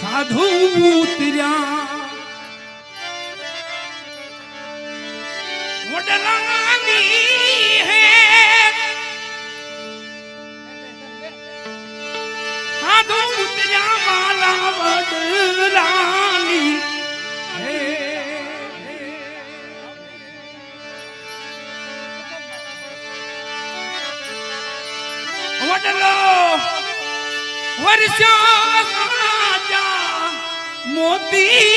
સાધુ ઉતર્યા સાધુ ઉતર્યા માલા વડલાની વડલો વર્ષો मोती